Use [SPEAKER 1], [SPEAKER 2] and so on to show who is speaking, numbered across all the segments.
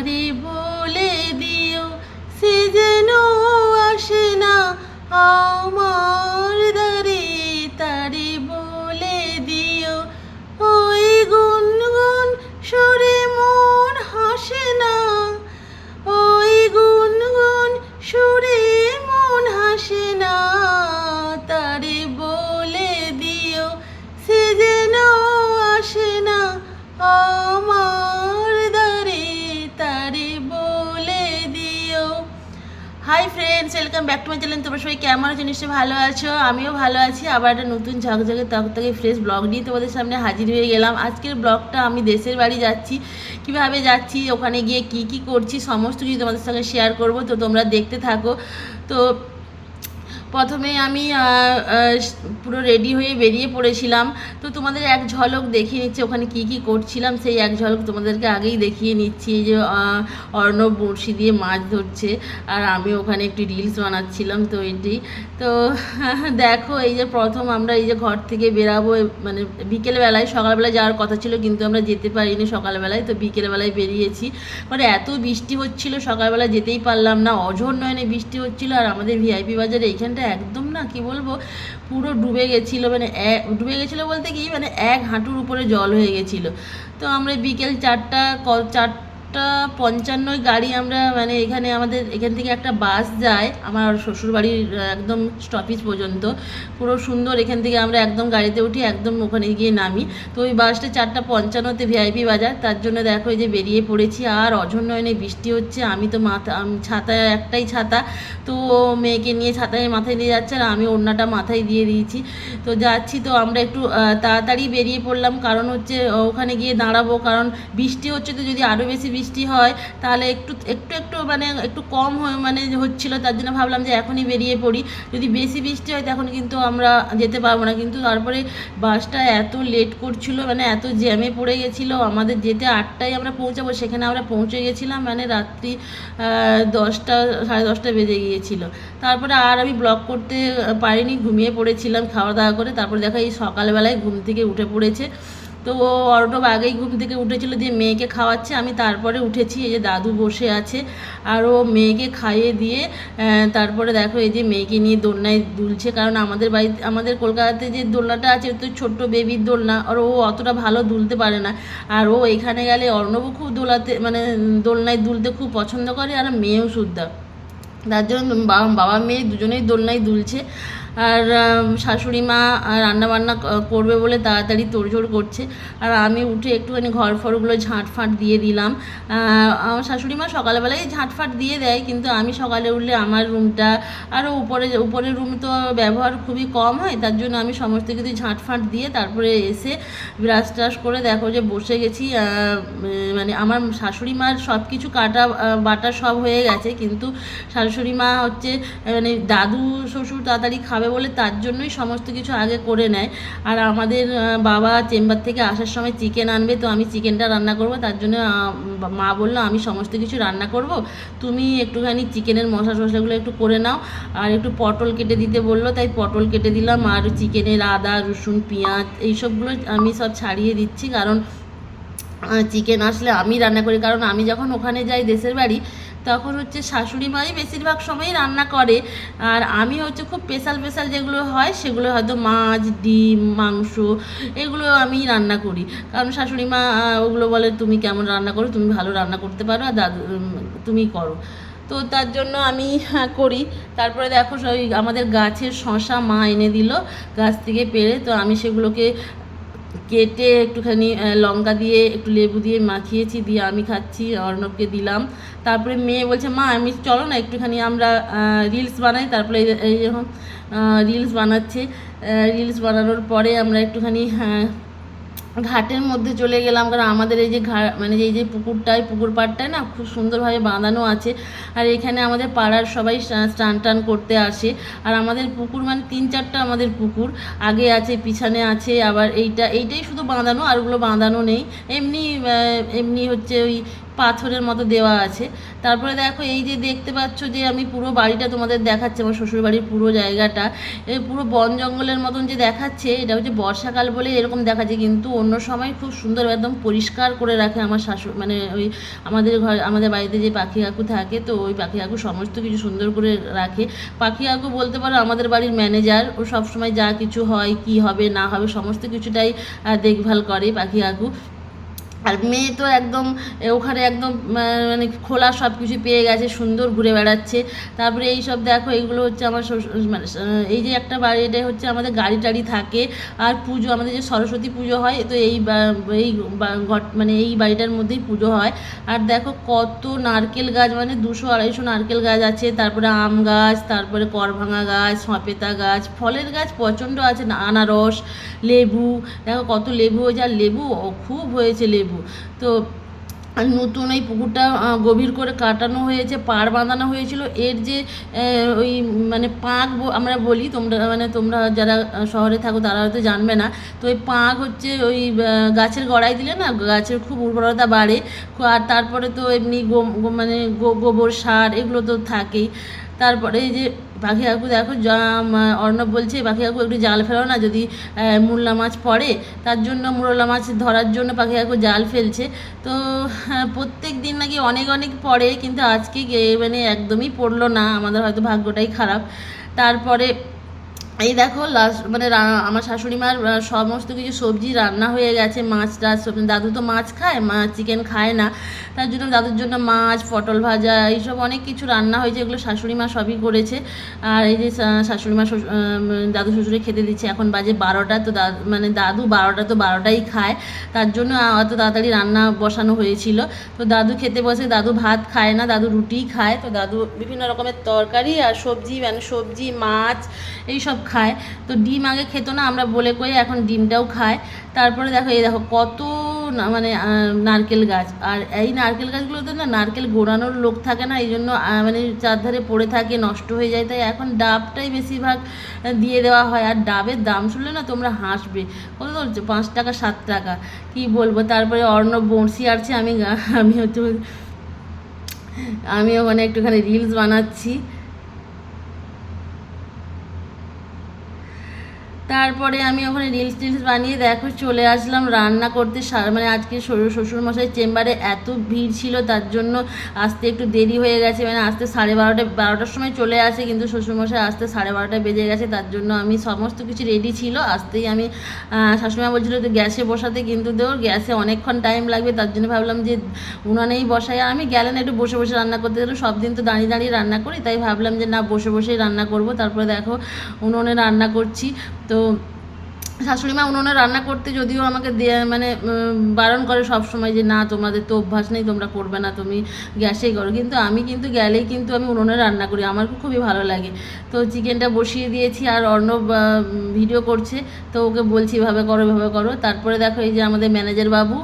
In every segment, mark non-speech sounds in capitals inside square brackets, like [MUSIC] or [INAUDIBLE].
[SPEAKER 1] তারে hi friends welcome back to my channel তোমরা সবাই কেমন আছো? নিশ্চয়ই ভালো আছো। আমিও ভালো আছি। আবার একটা নতুন ঝকঝকে তকতকে ফ্রেশ ব্লগ নিয়ে তোমাদের সামনে হাজির হয়ে গেলাম। আজকের ব্লগটা আমি দেশের বাড়ি যাচ্ছি। কীভাবে যাচ্ছি? ওখানে গিয়ে কি কি করছি? সমস্ত কিছু তোমাদের সঙ্গে শেয়ার করব। তো তোমরা দেখতে থাকো। তো প্রথমে আমি পুরো রেডি হয়ে বেরিয়ে পড়েছিলাম। তো তোমাদের এক ঝলক দেখিয়ে নিচ্ছি, ওখানে কি কি করছিলাম, সেই এক ঝলক তোমাদেরকে আগেই দেখিয়ে নিচ্ছি। এই যে অর্ণব বড়শি দিয়ে মাছ ধরছে, আর আমি ওখানে একটি রিলস বানাচ্ছিলাম তো এটি। তো [LAUGHS] দেখো, এই যে প্রথম আমরা এই যে ঘর থেকে বেরাবো মানে বিকেলবেলায়, সকালবেলায় যাওয়ার কথা ছিল, কিন্তু আমরা যেতে পারিনি সকালবেলায়, তো বিকেলবেলায় বেরিয়েছি। মানে এত বৃষ্টি হচ্ছিল, সকালবেলা যেতেই পারলাম না, অঝোর নয়নে বৃষ্টি হচ্ছিল, আর আমাদের ভিআইপি বাজারে এইখানটা একদম না, কি বলব, পুরো ডুবে গেছিল মানে ডুবে গেছিল বলতে কি মানে এক হাঁটুর উপরে জল হয়ে গেছিল। তো আমরা বিকেল চারটা, ক- চারটা পঞ্চান্নয় গাড়ি আমরা মানে এখানে আমাদের, এখান থেকে একটা বাস যায়, আমার শ্বশুরবাড়ির একদম স্টপেজ পর্যন্ত। পুরো সুন্দর, এখান থেকে আমরা একদম গাড়িতে উঠি, একদম ওখানে গিয়ে নামি। তো ওই বাসটা চারটা পঞ্চান্নতে ভিআইপি বাজার, তার জন্য দেখো যে বেরিয়ে পড়েছি, আর অঝন্যয়নে বৃষ্টি হচ্ছে, আমি তো মাথা ছাতায়, একটাই ছাতা। তো মেয়েকে নিয়ে ছাতায় মাথায় নিয়ে যাচ্ছে, আর আমি ওড়নাটা মাথায় দিয়ে দিয়েছি। তো যাচ্ছি, তো আমরা একটু তাড়াতাড়ি বেরিয়ে পড়লাম, কারণ হচ্ছে ওখানে গিয়ে দাঁড়াবো, কারণ বৃষ্টি হচ্ছে তো যদি আরও বেশি বৃষ্টি হয়, তাহলে একটু একটু একটু মানে একটু কম হয়ে মানে হচ্ছিল, তার জন্য ভাবলাম যে এখনই বেরিয়ে পড়ি। যদি বেশি বৃষ্টি হয়, তখন কিন্তু আমরা যেতে পারব না। কিন্তু তারপরে বাসটা এত লেট করছিল মানে এত জ্যামে পড়ে গেছিল, আমাদের যেতে আটটায় আমরা পৌঁছাবো, সেখানে আমরা পৌঁছে গেছিলাম মানে রাত্রি দশটা, সাড়ে দশটা বেজে গিয়েছিল। তারপরে আর আমি ব্লগ করতে পারিনি, ঘুমিয়ে পড়েছিলাম খাওয়া দাওয়া করে। তারপরে দেখা এই সকালবেলায় ঘুম থেকে উঠে পড়েছে। তো ও অর্ণব আগেই ঘুম থেকে উঠেছিল দিয়ে মেয়েকে খাওয়াচ্ছে, আমি তারপরে উঠেছি, এই যে দাদু বসে আছে, আর ও মেয়েকে খাইয়ে দিয়ে তারপরে দেখো এই যে মেয়েকে নিয়ে দোলনায় দুলছে, কারণ আমাদের বাড়িতে, আমাদের কলকাতাতে যে দোলনাটা আছে, তো ছোট্ট বেবির দোলনা, আর ও অতটা ভালো দুলতে পারে না, আর ও এখানে গেলে অর্ণবও খুব দোলাতে মানে দোলনায় দুলতে খুব পছন্দ করে, আর মেয়েও শুদ্ধা। তার জন্য বাবা মেয়ে দুজনেই দোলনায় দুলছে আর শাশুড়ি মা রান্নাবান্না করবে বলে তাড়াতাড়ি তোড়জোড় করছে। আর আমি উঠে একটুখানি ঘর ফরগুলো ঝাঁটফাঁট দিয়ে দিলাম। আমার শাশুড়ি মা সকালবেলায় ঝাঁটফাট দিয়ে দেয়, কিন্তু আমি সকালে উঠলে আমার রুমটা আরও উপরে, উপরের রুম তো ব্যবহার খুবই কম হয়, তার জন্য আমি সমস্ত কিছু ঝাঁটফাঁট দিয়ে তারপরে এসে ব্রাশ ট্রাশ করে দেখো যে বসে গেছি। মানে আমার শাশুড়ি মার সব কিছু কাটা বাটা সব হয়ে গেছে, কিন্তু শাশুড়ি মা হচ্ছে মানে দাদু, শ্বশুর তাড়াতাড়ি খাবে বলে তার জন্যই সমস্ত কিছু আগে করে নেয়। আর আমাদের বাবা চেম্বার থেকে আসার সময় চিকেন আনবে, তো আমি চিকেনটা রান্না করব। তার জন্য মা বলল, আমি সমস্ত কিছু রান্না করব। তুমি একটুখানি চিকেনের মশলা টশলাগুলো একটু করে নাও। আর একটু পটল কেটে দিতে বলল, তাই পটল কেটে দিলাম। আর চিকেনের আদা, রসুন, পেঁয়াজ, এইসবগুলো আমি সব ছাড়িয়ে দিচ্ছি। কারণ চিকেন আসলে আমি রান্না করি। কারণ আমি যখন ওখানে যাই দেশের বাড়ি তখন হচ্ছে শাশুড়ি মাই বেশিরভাগ সময়ই রান্না করে। আর আমি হচ্ছে খুব স্পেশাল স্পেশাল যেগুলো হয় সেগুলো হয়তো মাছ ডিম মাংস এগুলো আমি রান্না করি। কারণ শাশুড়ি মা ওগুলো বলে তুমি কেমন রান্না করো? তুমি ভালো রান্না করতে পারো আর দাদু তুমি করো। তো তার জন্য আমি হ্যাঁ, করি। তারপরে দেখো ওই আমাদের গাছের শশা মা এনে দিল গাছ থেকে পেরে তো আমি সেগুলোকে কেটে একটুখানি লঙ্কা দিয়ে, একটু লেবু দিয়ে মাখিয়েছি, দিয়ে আমি খাচ্ছি, অর্ণবকে দিলাম। তারপরে মেয়ে বলছে, মা, আমি চলো না একটুখানি, আমরা রিলস বানাই। তারপরে এই যখন রিলস বানাচ্ছে রিলস বানানোর পরে আমরা একটুখানি ঘাটের মধ্যে চলে গেলাম, কারণ আমাদের এই যে ঘা মানে এই যে পুকুরটায়, পুকুর পাড়টায় না খুব সুন্দরভাবে বাঁধানো আছে। আর এখানে আমাদের পাড়ার সবাই স্না- স্নান টান করতে আসে। আর আমাদের পুকুর মানে তিন চারটা আমাদের পুকুর। আগে আছে, পিছনে আছে, আবার এইটা, এইটাই শুধু বাঁধানো, আর ওগুলো বাঁধানো নেই। এমনি এমনি হচ্ছে ওই পাথরের মতো দেওয়া আছে। তারপরে দেখো এই যে দেখতে পাচ্ছ যে আমি পুরো বাড়িটা তোমাদের দেখাচ্ছি, আমার শ্বশুর বাড়ির পুরো জায়গাটা। এই পুরো বন জঙ্গলের মতন যে দেখাচ্ছে, এটা হচ্ছে বর্ষাকাল বলে এরকম দেখাচ্ছে। কিন্তু অন্য সময় খুব সুন্দর একদম পরিষ্কার করে রাখে আমার শাশুড় মানে ওই আমাদের ঘর, আমাদের বাড়িতে যে পাখি কাকু থাকে, তো ওই পাখি কাকু সমস্ত কিছু সুন্দর করে রাখে। পাখি কাকু বলতে পারো আমাদের বাড়ির ম্যানেজার, ও সবসময় যা কিছু হয়, কি হবে, না হবে, সমস্ত কিছুটাই দেখভাল করে পাখি কাকু আর মেয়ে তো একদম ওখানে একদম মানে খোলা সব কিছু পেয়ে গেছে, সুন্দর ঘুরে বেড়াচ্ছে। তারপরে এই সব দেখো, এইগুলো হচ্ছে আমার মানে এই যে একটা বাড়ি এটা হচ্ছে আমাদের গাড়ি টাড়ি থাকে। আর পুজো, আমাদের যে সরস্বতী পুজো হয়, তো এই এই ঘট- মানে এই বাড়িটার মধ্যেই পুজো হয়। আর দেখো কত নারকেল গাছ মানে দুশো আড়াইশো নারকেল গাছ আছে। তারপরে আম গাছ, তারপরে করভাঙা গাছ, সঁপেতা গাছ, ফলের গাছ প্রচণ্ড আছে, আনারস, লেবু। দেখো কত লেবু হয়েছে, আর লেবু খুব হয়েছে লেবু। তো নতুন এই পুকুরটা গভীর করে কাটানো হয়েছে, পাড় বাঁধানো হয়েছিল। এর যে ওই মানে পাঁক আমরা বলি, তোমরা মানে তোমরা যারা শহরে থাকো তারা হয়তো জানবে না। তো ওই পাঁক হচ্ছে ওই গাছের গোড়ায় দিলে না, গাছের খুব উর্বরতা বাড়ে। আর তারপরে তো এমনি মানে গোবর সার এগুলো তো থাকেই। তারপরে এই যে পাখি কাকু দেখো অর্ণব বলছে পাখি কাকু একটু জাল ফেলো না যদি মুরলা মাছ পড়ে তার জন্য মুরলা মাছ ধরার জন্য পাখি কাকু জাল ফেলছে। তো হ্যাঁ, প্রত্যেক দিন নাকি অনেক অনেক পড়ে কিন্তু আজকে মানে একদমই পড়ল না আমাদের হয়তো ভাগ্যটাই খারাপ। তারপরে এই দেখো লাস্ট মানে আমার শাশুড়ি মার সমস্ত কিছু সবজি রান্না হয়ে গেছে, মাছ টাছ দাদু তো মাছ খায় মাছ চিকেন খায় না। তার জন্য দাদুর জন্য মাছ, পটল ভাজা, এইসব অনেক কিছু রান্না হয়েছে, এগুলো শাশুড়ি মা সবই করেছে। আর এই যে শাশুড়ি মা দাদু শ্বশুরে খেতে দিচ্ছে। এখন বাজে বারোটা, তো দাদু মানে দাদু বারোটা, তো বারোটাই খায়। তার জন্য অত তাড়াতাড়ি রান্না বসানো হয়েছিল। তো দাদু খেতে বসে, দাদু ভাত খায় না, দাদু রুটিই খায়। তো দাদু বিভিন্ন রকমের তরকারি আর সবজি মানে সবজি, মাছ, এইসব খায়। তো ডিম আগে খেত না, আমরা বলে কই এখন ডিমটাও খায়। তারপরে দেখো, এই দেখো কত মানে নারকেল গাছ। আর এই নারকেল গাছগুলোতে না নারকেল গোড়ানোর লোক থাকে না এই জন্য মানে চারধারে পড়ে থাকে, নষ্ট হয়ে যায়। তাই এখন ডাবটাই বেশিরভাগ দিয়ে দেওয়া হয়। আর ডাবের দাম শুনলে না তোমরা হাসবে। কত পাঁচ টাকা, সাত টাকা। কি বলব? তারপরে অর্ণব বড়শি আসছে আমি আমি হচ্ছে আমি ওখানে একটুখানি রিলস বানাচ্ছি। তারপরে আমি ওখানে রিলস টিলস বানিয়ে দেখো চলে আসলাম রান্না করতে। মানে আজকে শ্বশুর, শ্বশুরমশাই চেম্বারে এত ভিড় ছিল তার জন্য আসতে একটু দেরি হয়ে গেছে। মানে আসতে সাড়ে বারোটা, বারোটার সময় চলে আসে কিন্তু শ্বশুরমশাই আসতে সাড়ে বারোটা বেজে গেছে তার জন্য আমি সমস্ত কিছু রেডি ছিল। আসতেই আমি শাশুড়িমা বলছিল তো গ্যাসে বসাতে কিন্তু দেওর গ্যাসে অনেকক্ষণ টাইম লাগবে তার জন্য ভাবলাম যে উনানেই বসাই। আমি গেলেন একটু বসে বসে রান্না করতে গেলে সব দিন তো দাঁড়িয়ে দাঁড়িয়ে রান্না করি তাই ভাবলাম যে না, বসে, বসেই রান্না করব। তারপরে দেখো উনুনে রান্না করছি। তো eu শাশুড়ি মা উনুনে রান্না করতে যদিও আমাকে মানে বারণ করে সব সময় যে, না, তোমাদের তো অভ্যাস নেই, তোমরা করবে না, তুমি গ্যাসেই করো। কিন্তু আমি কিন্তু গেলেই কিন্তু আমি উনুনে রান্না করি, আমার খুবই ভালো লাগে। তো চিকেনটা বসিয়ে দিয়েছি, আর অর্ণব ভিডিও করছে, তো ওকে বলছি, এভাবে করো এভাবে করো। তারপরে দেখো এই যে আমাদের ম্যানেজার বাবু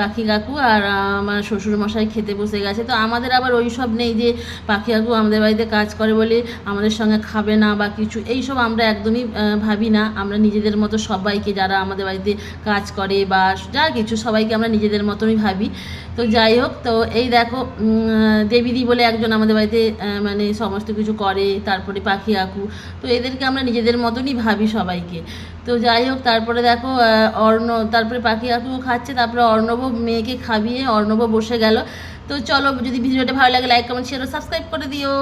[SPEAKER 1] পাখি কাকু আর আমার শ্বশুর মশাই খেতে বসে গেছে। তো আমাদের আবার ওই সব নেই যে, পাখি কাকু আমাদের বাড়িতে কাজ করে বলে আমাদের সঙ্গে খাবে না বা কিছু এই সব আমরা একদমই ভাবি না। আমরা নিজেদের মতো সবাইকে যারা আমাদের বাড়িতে কাজ করে বা যা কিছু, সবাইকে আমরা নিজেদের মতনই ভাবি। তো যাই হোক, তো এই দেখো দেবীদি বলে একজন আমাদের বাড়িতে মানে সমস্ত কিছু করে, তারপরে পাখি আঁকু। তো এদেরকে আমরা নিজেদের মতনই ভাবি সবাইকে। তো যাই হোক, তারপরে দেখো অর্ণ, তারপরে পাখি কাকুও খাচ্ছে, তারপরে অর্ণব মেয়েকে খাবিয়ে অর্ণব বসে গেল। তো চলো, যদি ভিডিওটা ভালো লাগে লাইক কমেন্ট শেয়ার সাবস্ক্রাইব করে দিও।